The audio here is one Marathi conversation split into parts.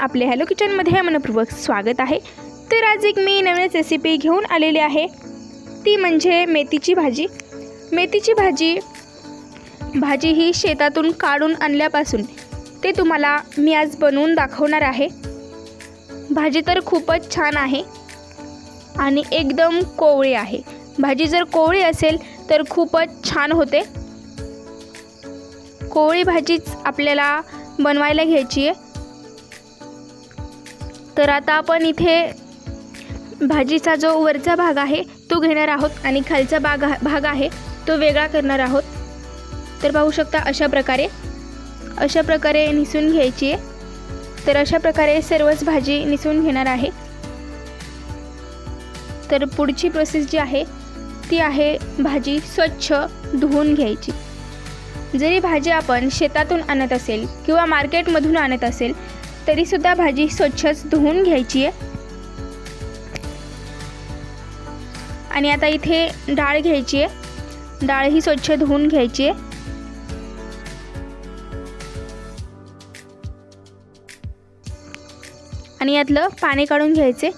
आपले हॅलो किचनमध्ये मनपूर्वक स्वागत आहे. तर आज एक मी नवीनच रेसिपी घेऊन आलेली आहे. ती म्हणजे मेथीची भाजी. मेथीची भाजी भाजी ही शेतातून काढून आणल्यापासून ते तुम्हाला मी आज बनवून दाखवणार आहे. भाजी तर खूपच छान आहे आणि एकदम कोवळी आहे. भाजी जर कोवळी असेल तर खूपच छान होते. कोवळी भाजीच आपल्याला बनवायला घ्यायची आहे. तर आता आपण इथे भाजीचा जो वरचा भाग आहे तो घेणार आहोत आणि खालचा भाग भाग आहे तो वेगळा करणार आहोत. तर पाहू शकता अशा प्रकारे अशा प्रकारे निसून घ्यायची आहे. तर अशा प्रकारे सर्वच भाजी निसून घेणार आहे. तर पुढची प्रोसेस जी आहे ती आहे भाजी स्वच्छ धुवून घ्यायची. जरी भाजी आपण शेतातून आणत असेल किंवा मार्केटमधून आणत असेल तरीसुद्धा भाजी स्वच्छच धुवून घ्यायची आहे. आणि आता इथे डाळ घ्यायची आहे. डाळ ही स्वच्छ धुवून घ्यायची आहे. आणि यातलं पाणी काढून घ्यायचे.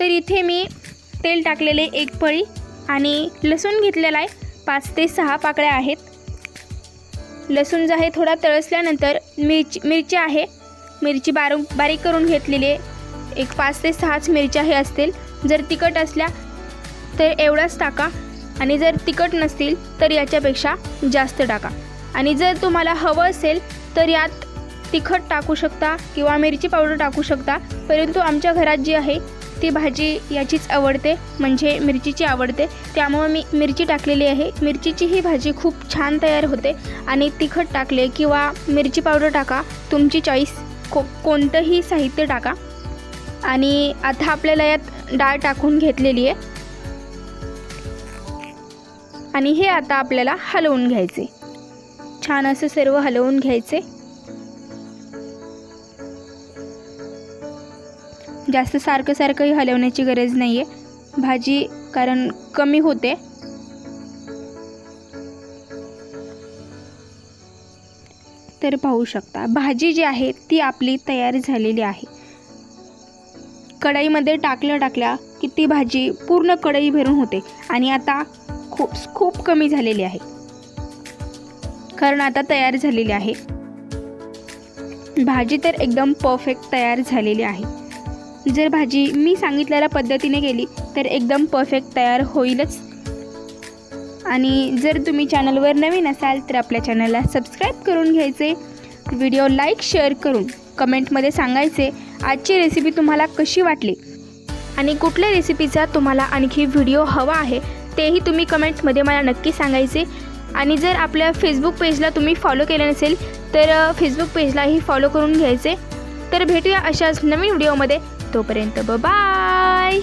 तर इथे मी तेल टाकलेले एक पळी आणि लसूण घेतलेला आहे. पाच ते सहा पाकळ्या आहेत. लसूण जो आहे थोडा तळसल्यानंतर मिरची मिरची आहे. मिरची बारू बारीक करून घेतलेली आहे. एक पाच ते सहाच मिरच्या हे असतील. जर तिखट असल्या तर एवढाच टाका. आणि जर तिखट नसतील तर याच्यापेक्षा जास्त टाका. आणि जर तुम्हाला हवं असेल तर यात तिखट टाकू शकता किंवा मिरची पावडर टाकू शकता. परंतु आमच्या घरात जी आहे ती भाजी याचीच आवडते म्हणजे मिरचीची आवडते. त्यामुळं मी मिरची टाकलेली आहे. मिरचीची ही भाजी खूप छान तयार होते आणि तिखट टाकले किंवा मिरची पावडर टाका. तुमची चॉईस को कोणतंही साहित्य टाका. आणि आता आपल्याला यात डाळ टाकून घेतलेली आहे. आणि हे आता आपल्याला हलवून घ्यायचे. छान असं सर्व हलवून घ्यायचे. जास्त सारखं सारखंही हलवण्याची गरज नाही आहे भाजी कारण कमी होते. तर पाहू शकता भाजी जी आहे ती आपली तयार झालेली आहे. कढईमध्ये टाकल्या टाकल्या की ती भाजी पूर्ण कढई भरून होते आणि आता खूप खूप कमी झालेली आहे. कारण आता तयार झालेली आहे. भाजी तर एकदम परफेक्ट तयार झालेली आहे. जर भाजी मी सांगितलेल्या पद्धतीने केली तर एकदम परफेक्ट तयार होईलच. आणि जर तुम्ही चॅनलवर नवीन असाल तर आपल्या चॅनलला सबस्क्राईब करून घ्यायचे. व्हिडिओ लाईक शेअर करून कमेंटमध्ये सांगायचे आजची रेसिपी तुम्हाला कशी वाटली? आणि कुठल्या रेसिपीचा तुम्हाला आणखी व्हिडिओ हवा आहे तेही तुम्ही कमेंटमध्ये मला नक्की सांगायचे. आणि जर आपल्या फेसबुक पेजला तुम्ही फॉलो केलं नसेल तर फेसबुक पेजलाही फॉलो करून घ्यायचे. तर भेटूया अशाच नवीन व्हिडिओमध्ये तोपर्यंत बाय